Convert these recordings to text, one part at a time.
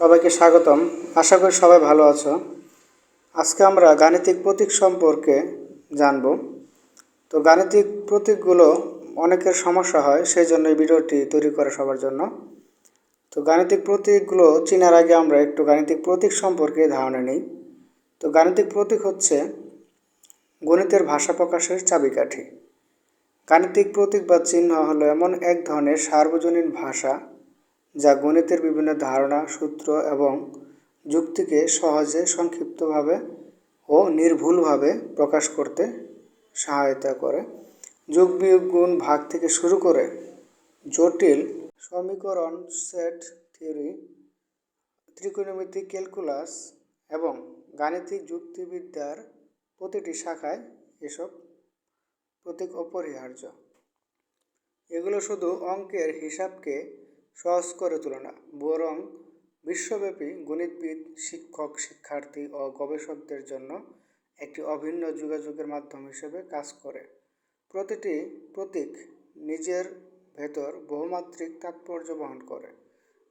সবাইকে স্বাগতম। আশা করি সবাই ভালো আছো। আজকে আমরা গাণিতিক প্রতীক সম্পর্কে জানব। তো গাণিতিক প্রতীকগুলো অনেকের সমস্যা হয় সেই জন্য এই ভিডিওটি তৈরি করা সবার জন্য। তো গাণিতিক প্রতীকগুলো চেনার আগে আমরা একটু গাণিতিক প্রতীক সম্পর্কে ধারণা নিই। তো গাণিতিক প্রতীক হচ্ছে গণিতের ভাষা প্রকাশের চাবিকাঠি। গাণিতিক প্রতীক বা চিহ্ন হলো এমন এক ধরনের সার্বজনীন ভাষা যা গণিতের বিভিন্ন ধারণা, সূত্র এবং যুক্তিকে সহজে সংক্ষিপ্তভাবে ও নির্ভুলভাবে প্রকাশ করতে সহায়তা করে। যোগ বিয়োগ গুণ ভাগ থেকে শুরু করে জটিল সমীকরণ সেট থিওরি, ত্রিকোণমিতিক ক্যালকুলাস এবং গাণিতিক যুক্তিবিদ্যার প্রতিটি শাখায় এসব প্রতীক অপরিহার্য। এগুলো শুধু অঙ্কের হিসাবকে সহজ করে তোলে না, বরং বিশ্বব্যাপী গণিতবিদ, শিক্ষক, শিক্ষার্থী ও গবেষকদের জন্য একটি অভিন্ন যোগাযোগের মাধ্যম হিসেবে কাজ করে। প্রতিটি প্রতীক নিজের ভেতর বহুমাত্রিক তাৎপর্য বহন করে।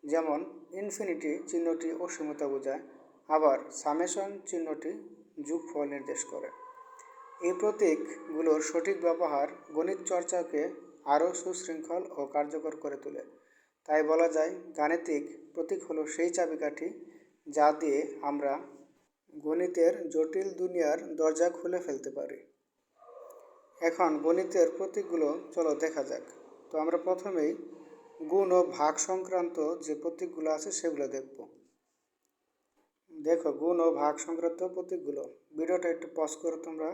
যেমন, ইনফিনিটি চিহ্নটি অসীমতা বোঝায়, আবার সামেশন চিহ্নটি যোগফল নির্দেশ করে। এই প্রতীকগুলোর সঠিক ব্যবহার গণিত চর্চাকে আরও সুশৃঙ্খল ও কার্যকর করে তোলে। তাই বলা যায় গাণিতিক প্রতীক হলো সেই চাবিকাঠি যা দিয়ে আমরা গণিতের জটিল দুনিয়ার দরজা খুলে ফেলতে পারি। এখন গণিতের প্রতীকগুলো, চলো দেখা যাক। তো আমরা প্রথমেই গুণ ও ভাগ সংক্রান্ত যে প্রতীকগুলো আছে সেগুলো দেখব। দেখো, গুণ ও ভাগ সংক্রান্ত প্রতীকগুলো। ভিডিওটা একটু পজ করে তোমরা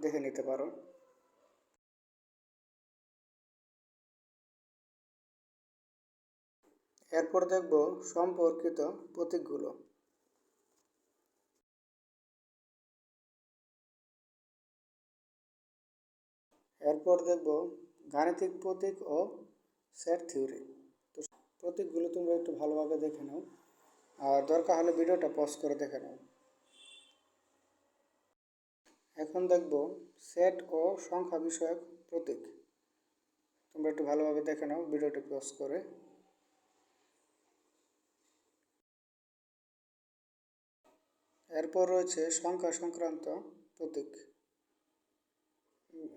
দেখে নিতে পারো। এরপর দেখব সম্পর্কিত প্রতীকগুলো। এরপর দেখব গাণিতিক প্রতীক ও সেট থিওরি। তো প্রতীকগুলো তোমরা একটু ভালোভাবে দেখে নাও। আর দরকার হলে ভিডিওটা পজ করে দেখে নাও। এখন দেখব সেট ও সংখ্যা বিষয়ক প্রতীক। তোমরা একটু ভালোভাবে দেখে নাও, ভিডিওটি পজ করে। এরপর রয়েছে সংখ্যা সংক্রান্ত প্রতীক।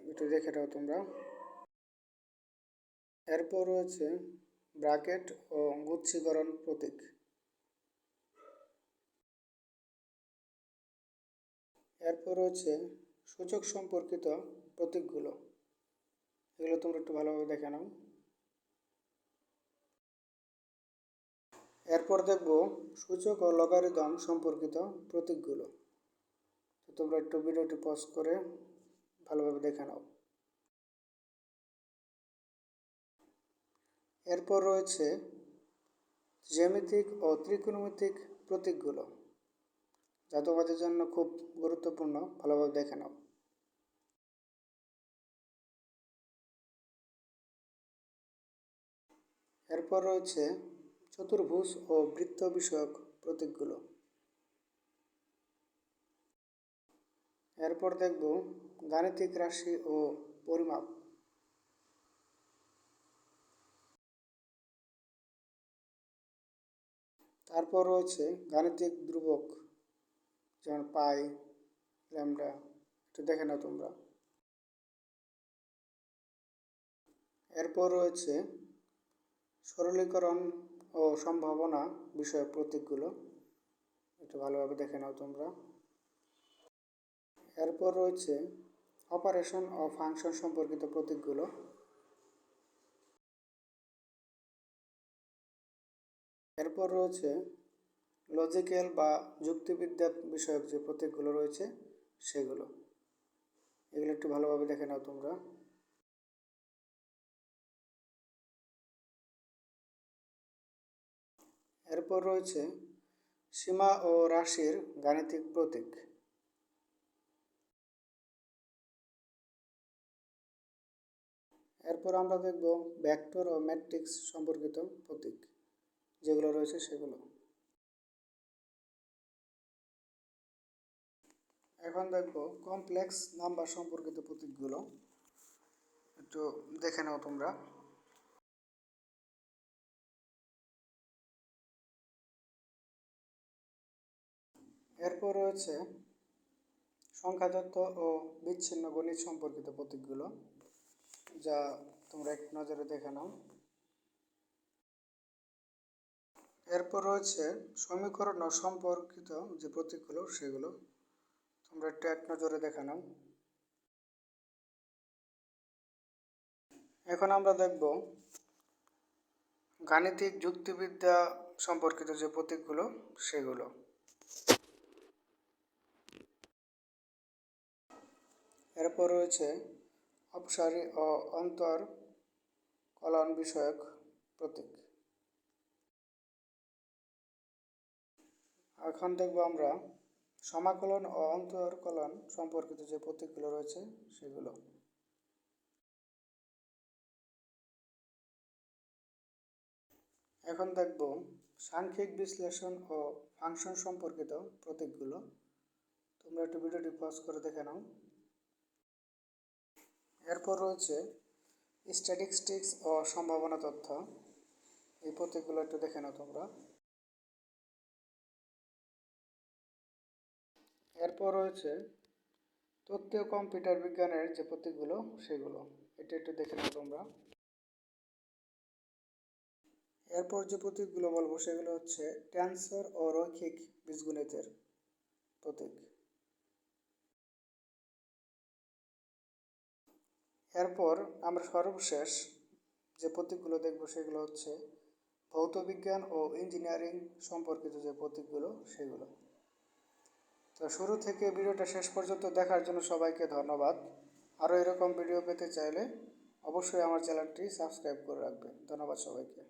একটু দেখে নাও তোমরা। এরপর রয়েছে ব্রাকেট ও গুচ্ছীকরণ প্রতীক। এরপর রয়েছে সূচক সম্পর্কিত প্রতীকগুলো। এগুলো তোমরা একটু ভালোভাবে দেখে নাও। এরপর দেখব সূচক ও লগারিদম সম্পর্কিত প্রতীকগুলো। তো তোমরা একটু ভিডিওটি পজ করে ভালোভাবে দেখে নাও। এরপর রয়েছে জ্যামিতিক ও ত্রিকোণমিতিক প্রতীকগুলো, যা তোমাদের জন্য খুব গুরুত্বপূর্ণ, ভালোভাবে দেখে নাও। এরপর রয়েছে চতুর্ভুজ ও বৃত্ত বিষয়ক প্রতীকগুলো। এরপর দেখব গাণিতিক রাশি ও পরিমাপ। তারপর রয়েছে গাণিতিক ধ্রুবক, যেমন পাই, ল্যামডা একটু দেখে নাও তোমরা। এরপর রয়েছে সরলীকরণ ও সম্ভাবনা বিষয়ক প্রতীকগুলো। একটু ভালোভাবে দেখে নাও তোমরা। এরপর রয়েছে অপারেশন ও ফাংশন সম্পর্কিত প্রতীকগুলো। এরপর রয়েছে লজিক্যাল বা যুক্তিবিদ্যা বিষয়ক যে প্রতীকগুলো রয়েছে, সেগুলো। এগুলো একটু ভালোভাবে দেখে নাও তোমরা। এরপর রয়েছে সীমা ও রাশির গাণিতিক প্রতীক। এরপর আমরা দেখব ভেক্টর ও ম্যাট্রিক্স সম্পর্কিত প্রতীক, যেগুলো রয়েছে সেগুলো। এখন দেখব কমপ্লেক্স নাম্বার সম্পর্কিত প্রতীকগুলো। একটু দেখে নাও তোমরা। এরপর রয়েছে সংখ্যাতত্ত্ব ও বিচ্ছিন্ন গণিত সম্পর্কিত প্রতীকগুলো, যা তোমরা এক নজরে দেখে নাও। এরপর রয়েছে সমীকরণ সম্পর্কিত যে প্রতীকগুলো, সেগুলো তোমরা একটু এক নজরে দেখে নাও। এখন আমরা দেখব গাণিতিক যুক্তিবিদ্যা সম্পর্কিত যে প্রতীকগুলো, সেগুলো। এরপর রয়েছে অপসারী ও অন্তর কলন বিষয়ক প্রতীক। এখন দেখব আমরা সমাকলন ও অন্তরকলন সম্পর্কিত যে প্রতীকগুলো রয়েছে সেগুলো। এখন দেখব সাংখ্যিক বিশ্লেষণ ও ফাংশন সম্পর্কিত প্রতীকগুলো। তোমরা একটু ভিডিওটি পজ করে দেখে নাও। এরপর রয়েছে স্ট্যাটিস্টিক্স ও সম্ভাবনা তথ্য। এই প্রতীকগুলো একটু দেখে নাও তোমরা। এরপর রয়েছে তথ্য কম্পিউটার বিজ্ঞানের যে প্রতীকগুলো সেগুলো। এটা একটু দেখে নাও তোমরা। এরপর যে প্রতীকগুলো বলব, সেগুলো হচ্ছে ট্যান্সার ও রৈখিক বীজগণিতের প্রতীক। এরপর আমরা সর্বশেষ যে প্রতীকগুলো দেখব সেগুলো হচ্ছে ভৌত বিজ্ঞান ও ইঞ্জিনিয়ারিং সম্পর্কিত যে প্রতীকগুলো, সেগুলো। তো শুরু থেকে ভিডিওটা শেষ পর্যন্ত দেখার জন্য সবাইকে ধন্যবাদ। আরও এরকম ভিডিও পেতে চাইলে অবশ্যই আমার চ্যানেলটি সাবস্ক্রাইব করে রাখবেন। ধন্যবাদ সবাইকে।